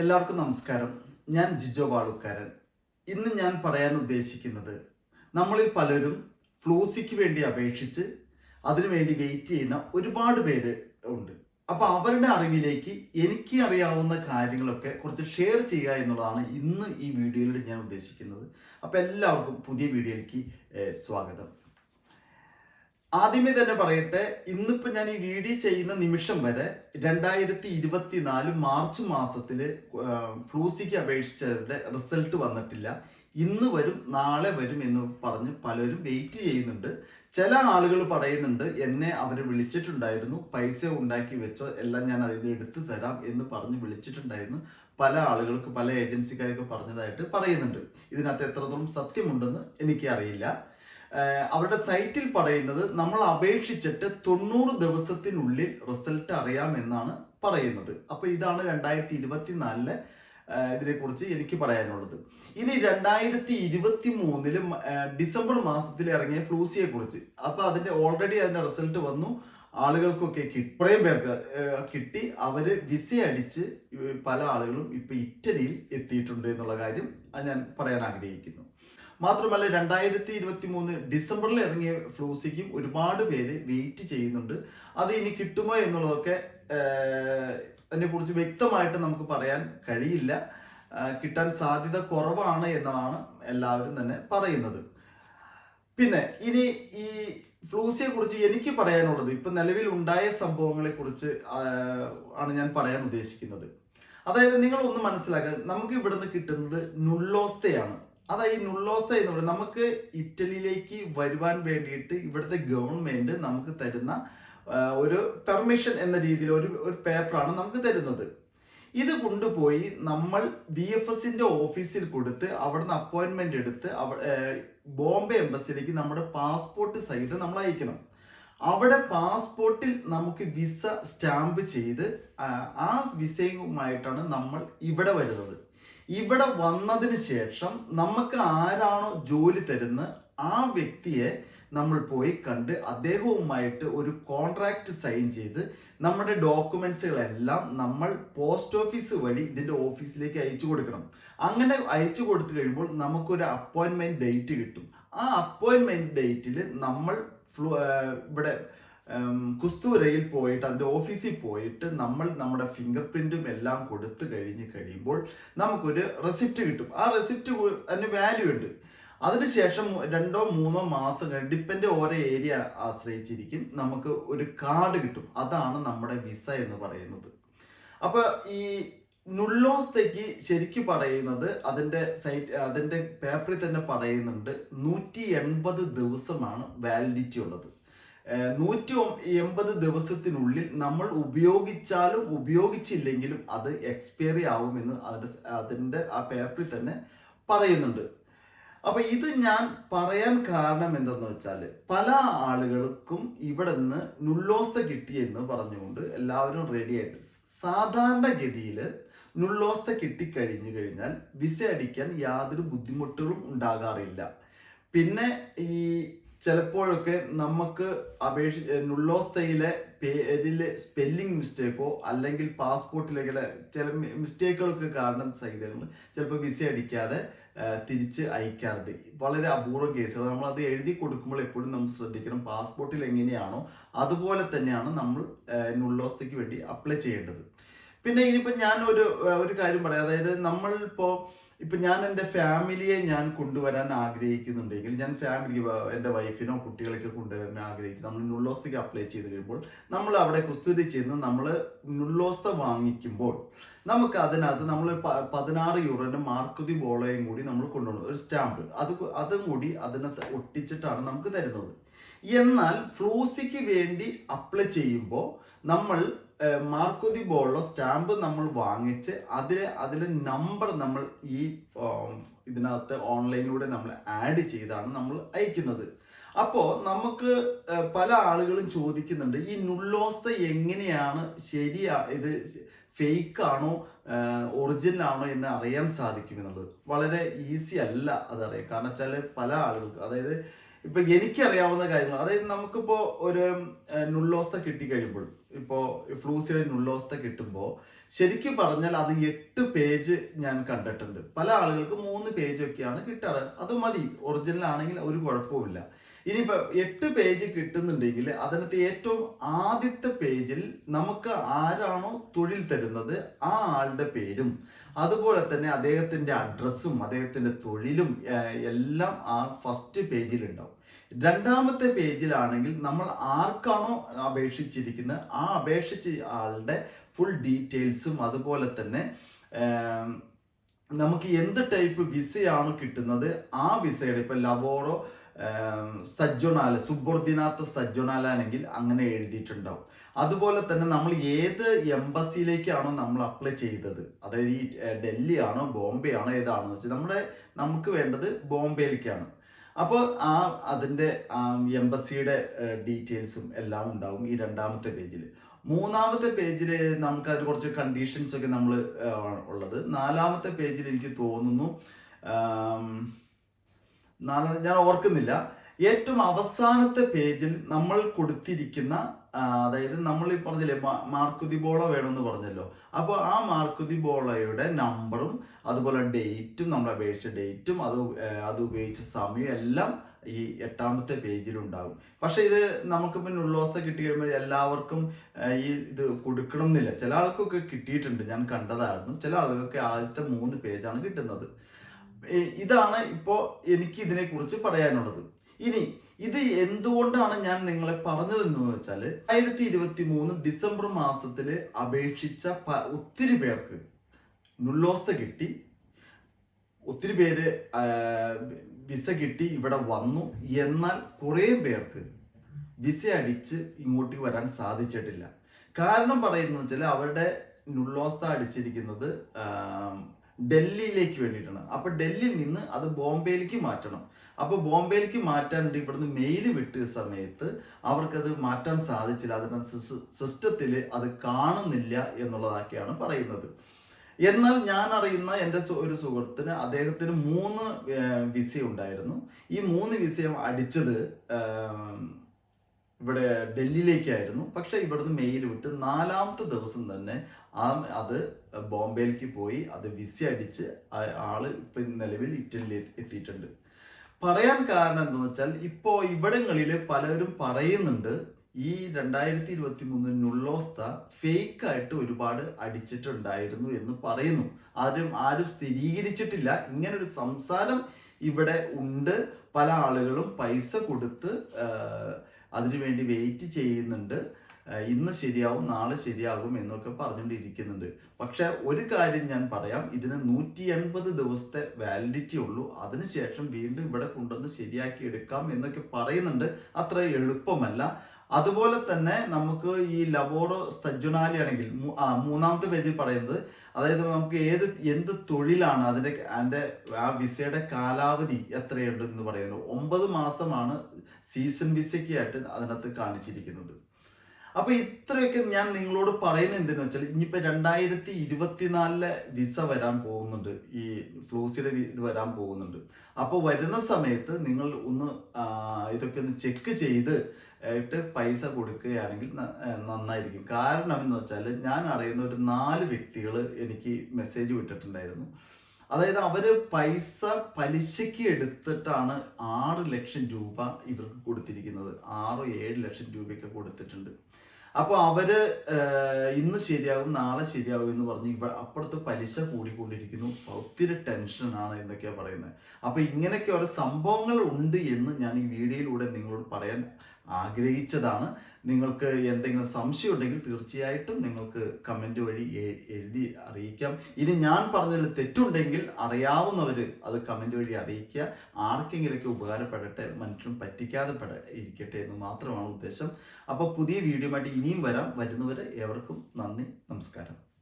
എല്ലാവർക്കും നമസ്കാരം. ഞാൻ ജിജോ വാളുക്കാരൻ. ഇന്ന് ഞാൻ പറയാൻ ഉദ്ദേശിക്കുന്നത് നമ്മളിൽ പലരും ഫ്ലൂസിക്ക് വേണ്ടി അപേക്ഷിച്ച് അതിനുവേണ്ടി വെയിറ്റ് ചെയ്യുന്ന ഒരുപാട് പേര് ഉണ്ട്. അപ്പൊ അവരുടെ അറിവിലേക്ക് എനിക്ക് അറിയാവുന്ന കാര്യങ്ങളൊക്കെ കുറച്ച് ഷെയർ ചെയ്യുക എന്നുള്ളതാണ് ഇന്ന് ഈ വീഡിയോയിൽ ഞാൻ ഉദ്ദേശിക്കുന്നത്. അപ്പോൾ എല്ലാവർക്കും പുതിയ വീഡിയോയിലേക്ക് സ്വാഗതം. ആദ്യമേ തന്നെ പറയട്ടെ ഇന്നിപ്പോൾ ഞാൻ ഈ വീഡിയോ ചെയ്യുന്ന നിമിഷം വരെ രണ്ടായിരത്തി ഇരുപത്തിനാല് മാർച്ച് മാസത്തിൽ ഫ്ലൂസിക്ക് അപേക്ഷിച്ചതിന്റെ റിസൾട്ട് വന്നിട്ടില്ല. ഇന്ന് വരും നാളെ വരും എന്ന് പറഞ്ഞ് പലരും വെയിറ്റ് ചെയ്യുന്നുണ്ട്. ചില ആളുകൾ പറയുന്നുണ്ട് എന്നെ അവർ വിളിച്ചിട്ടുണ്ടായിരുന്നു പൈസ ഉണ്ടാക്കി വെച്ചോ എല്ലാം ഞാൻ അതിൽ എടുത്തു തരാം എന്ന് പറഞ്ഞ് വിളിച്ചിട്ടുണ്ടായിരുന്നു. പല ആളുകൾക്ക് പല ഏജൻസിക്കാരൊക്കെ പറഞ്ഞതായിട്ട് പറയുന്നുണ്ട്. ഇതിനകത്ത് എത്രത്തോളം സത്യമുണ്ടെന്ന് എനിക്ക് അറിയില്ല അവരുടെ സൈറ്റിൽ പറയുന്നത് നമ്മൾ അപേക്ഷിച്ചിട്ട് തൊണ്ണൂറ് ദിവസത്തിനുള്ളിൽ റിസൾട്ട് അറിയാമെന്നാണ് പറയുന്നത്. അപ്പോൾ ഇതാണ് രണ്ടായിരത്തി ഇരുപത്തിനാലിലെ ഇതിനെക്കുറിച്ച് എനിക്ക് പറയാനുള്ളത്. ഇനി രണ്ടായിരത്തി ഇരുപത്തി മൂന്നിൽ ഡിസംബർ മാസത്തിൽ ഇറങ്ങിയ ഫ്ലൂസിയെ കുറിച്ച് അപ്പൊ അതിന്റെ ഓൾറെഡി അതിന്റെ റിസൾട്ട് വന്നു. ആളുകൾക്കൊക്കെ ഇത്രയും പേർക്ക് കിട്ടി. അവർ വിസ അടിച്ച് പല ആളുകളും ഇപ്പൊ ഇറ്റലിയിൽ എത്തിയിട്ടുണ്ട് എന്നുള്ള കാര്യം ഞാൻ പറയാൻ ആഗ്രഹിക്കുന്നു. മാത്രമല്ല രണ്ടായിരത്തി ഇരുപത്തി മൂന്ന് ഡിസംബറിൽ ഇറങ്ങിയ ഫ്ലൂസിക്കും ഒരുപാട് പേര് വെയിറ്റ് ചെയ്യുന്നുണ്ട്. അത് ഇനി കിട്ടുമോ എന്നുള്ളതൊക്കെ അതിനെ കുറിച്ച് വ്യക്തമായിട്ട് നമുക്ക് പറയാൻ കഴിയില്ല. കിട്ടാൻ സാധ്യത കുറവാണ് എന്നാണ് എല്ലാവരും തന്നെ പറയുന്നത്. പിന്നെ ഇനി ഈ ഫ്ലൂസിയെ കുറിച്ച് എനിക്ക് പറയാനുള്ളത് ഇപ്പൊ നിലവിൽ ഉണ്ടായ സംഭവങ്ങളെ കുറിച്ച് ആണ് ഞാൻ പറയാൻ ഉദ്ദേശിക്കുന്നത്. അതായത് നിങ്ങൾ ഒന്ന് മനസ്സിലാക്കുക നമുക്ക് ഇവിടുന്ന് കിട്ടുന്നത് നുള്ളോസ്തയാണ്. അതായത് നുള്ളോസ്ത എന്ന് പറയുന്നത്. നമുക്ക് ഇറ്റലിയിലേക്ക് വരുവാൻ വേണ്ടിയിട്ട് ഇവിടുത്തെ ഗവൺമെന്റ് നമുക്ക് തരുന്ന ഒരു പെർമിഷൻ എന്ന രീതിയിൽ ഒരു ഒരു പേപ്പറാണ് നമുക്ക് തരുന്നത്. ഇത് കൊണ്ടുപോയി നമ്മൾ ബി എഫ് എസിന്റെ ഓഫീസിൽ കൊടുത്ത് അവിടുന്ന് അപ്പോയിന്റ്മെന്റ് എടുത്ത് ബോംബെ എംബസിയിലേക്ക് നമ്മുടെ പാസ്പോർട്ട് സഹിതം നമ്മൾ അയക്കണം. അവിടെ പാസ്പോർട്ടിൽ നമുക്ക് വിസ സ്റ്റാമ്പ് ചെയ്ത് ആ വിസയുമായിട്ടാണ് നമ്മൾ ഇവിടെ വരുന്നത്. ഇവിടെ വന്നതിന് ശേഷം നമുക്ക് ആരാണോ ജോലി തരുന്ന ആ വ്യക്തിയെ നമ്മൾ പോയി കണ്ട് അദ്ദേഹവുമായിട്ട് ഒരു കോൺട്രാക്റ്റ് സൈൻ ചെയ്ത് നമ്മുടെ ഡോക്യുമെന്റ്സുകളെല്ലാം നമ്മൾ പോസ്റ്റ് ഓഫീസ് വഴി ഇതിന്റെ ഓഫീസിലേക്ക് അയച്ചു കൊടുക്കണം. അങ്ങനെ അയച്ചു കൊടുത്തു കഴിയുമ്പോൾ നമുക്കൊരു അപ്പോയിൻമെന്റ് ഡേറ്റ് കിട്ടും. ആ അപ്പോയിൻമെന്റ് ഡേറ്റിൽ നമ്മൾ ഇവിടെ കുസ്തൂരയിൽ പോയിട്ട് അതിന്റെ ഓഫീസിൽ പോയിട്ട് നമ്മൾ നമ്മുടെ ഫിംഗർ പ്രിന്റും എല്ലാം കൊടുത്തു കഴിഞ്ഞ് കഴിയുമ്പോൾ നമുക്കൊരു റെസിപ്റ്റ് കിട്ടും. ആ റെസിപ്റ്റ് അതിന് വാല്യൂ ഉണ്ട്. അതിനുശേഷം രണ്ടോ മൂന്നോ മാസം ഡിപ്പെൻഡ് ഓരോ ഏരിയ ആശ്രയിച്ചിരിക്കും നമുക്ക് ഒരു കാർഡ് കിട്ടും. അതാണ് നമ്മുടെ വിസ എന്ന് പറയുന്നത്. അപ്പോൾ ഈ നുള്ളോസ്തയ്ക്ക് ശരിക്ക് പറയുന്നത് അതിന്റെ സൈറ്റ് അതിന്റെ പേപ്പറിൽ തന്നെ പറയുന്നുണ്ട് നൂറ്റി എൺപത് ദിവസമാണ് വാലിഡിറ്റി ഉള്ളത്. നൂറ്റി എൺപത് ദിവസത്തിനുള്ളിൽ നമ്മൾ ഉപയോഗിച്ചാലും ഉപയോഗിച്ചില്ലെങ്കിലും അത് എക്സ്പയറി ആവുമെന്ന് അതിന്റെ അതിന്റെ ആ പേപ്പറിൽ തന്നെ പറയുന്നുണ്ട്. അപ്പൊ ഇത് ഞാൻ പറയാൻ കാരണം എന്തെന്ന് വെച്ചാൽ പല ആളുകൾക്കും ഇവിടെ നിന്ന് നുള്ളോസ്ത കിട്ടിയെന്ന് പറഞ്ഞുകൊണ്ട് എല്ലാവരും റെഡി ആയിട്ട് സാധാരണഗതിയിൽ നുള്ളോസ്ത കിട്ടിക്കഴിഞ്ഞു കഴിഞ്ഞാൽ വിസ അടിക്കാൻ യാതൊരു ബുദ്ധിമുട്ടുകളും ഉണ്ടാകാറില്ല. പിന്നെ ഈ ചിലപ്പോഴൊക്കെ നമുക്ക് അപേക്ഷ നുള്ളോസ്തയിലെ പേരിൽ സ്പെല്ലിംഗ് മിസ്റ്റേക്കോ അല്ലെങ്കിൽ പാസ്പോർട്ടിലേക്കുള്ള ചില മിസ്റ്റേക്കുകൾക്ക് കാരണം സഹിതങ്ങൾ ചിലപ്പോൾ വിസ അടിക്കാതെ തിരിച്ച് അയക്കാറുണ്ട്. വളരെ അപൂർവം കേസുകൾ നമ്മൾ അത് എഴുതി കൊടുക്കുമ്പോൾ എപ്പോഴും നമ്മൾ ശ്രദ്ധിക്കണം പാസ്പോർട്ടിൽ എങ്ങനെയാണോ അതുപോലെ തന്നെയാണ് നമ്മൾ നുള്ളോസ്തയ്ക്ക് വേണ്ടി അപ്ലൈ ചെയ്യേണ്ടത്. പിന്നെ ഇനിയിപ്പോൾ ഞാൻ ഒരു ഒരു കാര്യം പറയാം. അതായത് നമ്മൾ ഇപ്പോൾ ഇപ്പൊ ഞാൻ എന്റെ ഫാമിലിയെ ഞാൻ കൊണ്ടുവരാൻ ആഗ്രഹിക്കുന്നുണ്ടെങ്കിൽ ഞാൻ ഫാമിലി എന്റെ വൈഫിനോ കുട്ടികളൊക്കെ കൊണ്ടുവരാൻ ആഗ്രഹിച്ച് നമ്മൾ നുള്ളോസ്തയ്ക്ക് അപ്ലൈ ചെയ്ത് കഴിയുമ്പോൾ നമ്മൾ അവിടെ കുസ്തുതി ചെന്ന് നമ്മൾ നുള്ളോസ്ത വാങ്ങിക്കുമ്പോൾ നമുക്ക് അതിനകത്ത് നമ്മൾ പതിനാറ് യൂറോന്റെ മാർക്കുതി ബോളയും കൂടി നമ്മൾ കൊണ്ടുവന്നത് ഒരു സ്റ്റാമ്പ്. അത് അതും കൂടി അതിനകത്ത് ഒട്ടിച്ചിട്ടാണ് നമുക്ക് തരുന്നത്. എന്നാൽ ഫ്ലൂസിക്ക് വേണ്ടി അപ്ലൈ ചെയ്യുമ്പോൾ നമ്മൾ മാർക്കുതി ബോളിലെ സ്റ്റാമ്പ് നമ്മൾ വാങ്ങിച്ച് അതിൽ അതിലെ നമ്പർ നമ്മൾ ഈ ഇതിനകത്ത് ഓൺലൈനിലൂടെ നമ്മൾ ആഡ് ചെയ്താണ് നമ്മൾ അയക്കുന്നത്. അപ്പോൾ നമുക്ക് പല ആളുകളും ചോദിക്കുന്നുണ്ട് ഈ നുള്ളോസ്ത എങ്ങനെയാണ് ശരിയാ ഇത് ഫേക്ക് ആണോ ഒറിജിനൽ ആണോ എന്ന് അറിയാൻ സാധിക്കും എന്നുള്ളത്. വളരെ ഈസി അല്ല അതറിയാം. കാരണം വെച്ചാൽ പല ആളുകൾക്ക് അതായത് ഇപ്പം എനിക്കറിയാവുന്ന കാര്യങ്ങൾ അതായത് നമുക്കിപ്പോൾ ഒരു നുള്ളോസ്ത കിട്ടിക്കഴിയുമ്പോൾ ഇപ്പോൾ ഫ്ലൂസിലെ നുള്ളോസ്ത കിട്ടുമ്പോൾ ശരിക്കും പറഞ്ഞാൽ അത് എട്ട് പേജ് ഞാൻ കണ്ടിട്ടുണ്ട്. പല ആളുകൾക്ക് മൂന്ന് പേജ് ഒക്കെയാണ് കിട്ടാറ്. അത് മതി. ഒറിജിനൽ ആണെങ്കിൽ ഒരു കുഴപ്പവുമില്ല. ഇനിയിപ്പോ എട്ട് പേജ് കിട്ടുന്നുണ്ടെങ്കിൽ അതിനകത്ത് ഏറ്റവും ആദ്യത്തെ പേജിൽ നമുക്ക് ആരാണോ തൊഴിൽ തരുന്നത് ആ ആളുടെ പേരും അതുപോലെ തന്നെ അദ്ദേഹത്തിന്റെ അഡ്രസ്സും അദ്ദേഹത്തിന്റെ തൊഴിലും എല്ലാം ആ ഫസ്റ്റ് പേജിൽ ഉണ്ടാവും. രണ്ടാമത്തെ പേജിലാണെങ്കിൽ നമ്മൾ ആർക്കാണോ അപേക്ഷിച്ചിരിക്കുന്നത് ആ അപേക്ഷിച്ച ആളുടെ ഫുൾ ഡീറ്റെയിൽസും അതുപോലെ തന്നെ നമുക്ക് എന്ത് ടൈപ്പ് വിസയാണ് കിട്ടുന്നത് ആ വിസയുടെ ഇപ്പൊ ലവോറോ സജ്ജൊണാല സുബോർദിനാത്ത സജ്ജൊണാല ആണെങ്കിൽ അങ്ങനെ എഴുതിയിട്ടുണ്ടാവും. അതുപോലെ തന്നെ നമ്മൾ ഏത് എംബസിയിലേക്കാണോ നമ്മൾ അപ്ലൈ ചെയ്തത്? അതായത് ഈ ഡൽഹി ആണോ ബോംബെ ആണോ ഏതാണെന്ന് വെച്ചാൽ നമ്മുടെ നമുക്ക് വേണ്ടത് ബോംബെയിലേക്കാണ്. അപ്പോൾ ആ അതിന്റെ എംബസിയുടെ ഡീറ്റെയിൽസും എല്ലാം ഉണ്ടാവും ഈ രണ്ടാമത്തെ പേജിൽ. മൂന്നാമത്തെ പേജിൽ നമുക്ക് അതിന് കുറച്ച് കണ്ടീഷൻസ് ഒക്കെ നമ്മൾ ഉള്ളത്. നാലാമത്തെ പേജിൽ എനിക്ക് തോന്നുന്നു നാലാം ഞാൻ ഓർക്കുന്നില്ല. ഏറ്റവും അവസാനത്തെ പേജിൽ നമ്മൾ കൊടുത്തിരിക്കുന്ന അതായത് നമ്മൾ ഈ പറഞ്ഞില്ലേ മാർക്കുതിബോള മാർക്കുതി ബോള വേണമെന്ന് പറഞ്ഞല്ലോ. അപ്പോൾ ആ മാർക്കുതി ബോളയുടെ നമ്പറും അതുപോലെ ഡേറ്റും നമ്മൾ അപേക്ഷിച്ച ഡേറ്റും അത് അത് ഉപയോഗിച്ച സമയം എല്ലാം ഈ എട്ടാമത്തെ പേജിലുണ്ടാകും. പക്ഷെ ഇത് നമുക്ക് പിന്നെ ഉള്ളവസ്ഥ കിട്ടി കഴിയുമ്പോൾ എല്ലാവർക്കും ഈ ഇത് കൊടുക്കണം എന്നില്ല. ചില ആൾക്കൊക്കെ കിട്ടിയിട്ടുണ്ട്. ഞാൻ കണ്ടതായിരുന്നു. ചില ആളുകൾക്ക് ആദ്യത്തെ മൂന്ന് പേജാണ് കിട്ടുന്നത്. ഇതാണ് ഇപ്പോൾ എനിക്ക് ഇതിനെക്കുറിച്ച് പറയാനുള്ളത്. ഇനി ഇത് എന്തുകൊണ്ടാണ് ഞാൻ നിങ്ങളെ പറഞ്ഞതെന്ന് വെച്ചാൽ ആയിരത്തി ഇരുപത്തി മൂന്ന് ഡിസംബർ മാസത്തിൽ അപേക്ഷിച്ച ഒത്തിരി പേർക്ക് നുള്ളോസ്ത കിട്ടി. ഒത്തിരി പേര് വിസ കിട്ടി ഇവിടെ വന്നു. എന്നാൽ കുറേ പേർക്ക് വിസ അടിച്ച് ഇങ്ങോട്ട് വരാൻ സാധിച്ചിട്ടില്ല. കാരണം പറയുന്നത് വെച്ചാൽ അവരുടെ നുള്ളോസ്ത അടിച്ചിരിക്കുന്നത് ഡൽഹിയിലേക്ക് വേണ്ടിയിട്ടാണ്. അപ്പൊ ഡൽഹിയിൽ നിന്ന് അത് ബോംബെയിലേക്ക് മാറ്റണം. അപ്പൊ ബോംബെയിലേക്ക് മാറ്റാനുണ്ട് ഇവിടുന്ന് മെയിൽ വിട്ട സമയത്ത് അവർക്കത് മാറ്റാൻ സാധിച്ചില്ല. അതിന്റെ സിസ്റ്റത്തിൽ അത് കാണുന്നില്ല എന്നുള്ളതൊക്കെയാണ് പറയുന്നത്. എന്നാൽ ഞാൻ അറിയുന്ന എന്റെ ഒരു സുഹൃത്തിന് അദ്ദേഹത്തിന് മൂന്ന് വിസയുണ്ടായിരുന്നു. ഈ മൂന്ന് വിസയം അടിച്ചത് ഇവിടെ ഡൽഹിയിലേക്കായിരുന്നു. പക്ഷെ ഇവിടുന്ന് മെയിൽ വിട്ട് നാലാമത്തെ ദിവസം തന്നെ ആ അത് ബോംബെയിലേക്ക് പോയി അത് വിസി അടിച്ച് ആൾ ഇപ്പൊ നിലവിൽ ഇറ്റലിയിൽ എത്തിയിട്ടുണ്ട്. പറയാൻ കാരണം എന്താണെന്ന് വെച്ചാൽ ഇപ്പോൾ ഇവിടങ്ങളിൽ പലരും പറയുന്നുണ്ട് ഈ രണ്ടായിരത്തി ഇരുപത്തി മൂന്ന് നുള്ളോസ്ത ഫേക്ക് ആയിട്ട് ഒരുപാട് അടിച്ചിട്ടുണ്ടായിരുന്നു എന്ന് പറയുന്നു. ആരും ആരും സ്ഥിരീകരിച്ചിട്ടില്ല. ഇങ്ങനെ ഒരു സംസാരം ഇവിടെ ഉണ്ട്. പല ആളുകളും പൈസ കൊടുത്ത് അതിനുവേണ്ടി വെയിറ്റ് ചെയ്യുന്നുണ്ട്. ഇന്ന് ശരിയാവും നാളെ ശരിയാകും എന്നൊക്കെ പറഞ്ഞുകൊണ്ടിരിക്കുന്നുണ്ട്. പക്ഷേ ഒരു കാര്യം ഞാൻ പറയാം. ഇതിന് നൂറ്റി എൺപത് ദിവസത്തെ വാലിഡിറ്റി ഉള്ളൂ. അതിനുശേഷം വീണ്ടും ഇവിടെ കൊണ്ടുവന്ന് ശരിയാക്കി എടുക്കാം എന്നൊക്കെ പറയുന്നുണ്ട്. അത്ര എളുപ്പമല്ല. അതുപോലെ തന്നെ നമുക്ക് ഈ ലബോഡോ സ്തജുനാലി ആണെങ്കിൽ ആ, മൂന്നാമത്തെ പേജിൽ പറയുന്നത് അതായത് നമുക്ക് ഏത് എന്ത് തൊഴിലാണ് അതിന്റെ അതിന്റെ ആ വിസയുടെ കാലാവധി എത്രയുണ്ട് എന്ന് പറയുന്നത്. ഒമ്പത് മാസമാണ് സീസൺ വിസയ്ക്കായിട്ട് അതിനകത്ത് കാണിച്ചിരിക്കുന്നത്. അപ്പൊ ഇത്രയൊക്കെ ഞാൻ നിങ്ങളോട് പറയുന്നത് എന്തെന്ന് വെച്ചാൽ ഇനിയിപ്പോ രണ്ടായിരത്തി ഇരുപത്തിനാലിലെ വിസ വരാൻ പോകുന്നുണ്ട്. ഈ ഫ്ലൂസിയുടെ വി- ഇത് വരാൻ പോകുന്നുണ്ട്. അപ്പോൾ വരുന്ന സമയത്ത് നിങ്ങൾ ഒന്ന് ഇതൊക്കെ ഒന്ന് ചെക്ക് ചെയ്ത് ഇട്ട് പൈസ കൊടുക്കുകയാണെങ്കിൽ നന്നായിരിക്കും. കാരണം എന്ന് വെച്ചാൽ ഞാൻ അറിയുന്ന ഒരു നാല് വ്യക്തികൾ എനിക്ക് മെസ്സേജ് വിട്ടിട്ടുണ്ടായിരുന്നു. അതായത് അവർ പൈസ പലിശയ്ക്ക് എടുത്തിട്ടാണ് ആറ് ലക്ഷം രൂപ ഇവർക്ക് കൊടുത്തിരിക്കുന്നത്. ആറ് ഏഴ് ലക്ഷം രൂപയൊക്കെ കൊടുത്തിട്ടുണ്ട്. അപ്പോൾ അവർ ഇന്ന് ശരിയാകും നാളെ ശരിയാകും എന്ന് പറഞ്ഞ് ഇവ അപ്പുറത്ത് പലിശ കൂടിക്കൊണ്ടിരിക്കുന്നു. ഒത്തിരി ടെൻഷനാണ് എന്നൊക്കെയാണ് പറയുന്നത്. അപ്പോൾ ഇങ്ങനെയൊക്കെ ഓരോ സംഭവങ്ങൾ ഉണ്ട് എന്ന് ഞാൻ ഈ വീഡിയോയിലൂടെ നിങ്ങളോട് പറയാൻ ആഗ്രഹിച്ചതാണ്. നിങ്ങൾക്ക് എന്തെങ്കിലും സംശയം ഉണ്ടെങ്കിൽ തീർച്ചയായിട്ടും നിങ്ങൾക്ക് കമന്റ് വഴി എഴുതി അറിയിക്കാം. ഇനി ഞാൻ പറഞ്ഞതിൽ തെറ്റുണ്ടെങ്കിൽ അറിയാവുന്നവർ അത് കമന്റ് വഴി അറിയിക്കുക. ആർക്കെങ്കിലൊക്കെ ഉപകാരപ്പെടട്ടെ മനുഷ്യരും പറ്റിക്കാതെ പെട ഇരിക്കട്ടെ എന്ന് മാത്രമാണ് ഉദ്ദേശം. അപ്പോൾ പുതിയ വീഡിയോ ആയിട്ട് ഇനിയും വരാം. വരുന്നവരെ ഏവർക്കും നന്ദി നമസ്കാരം.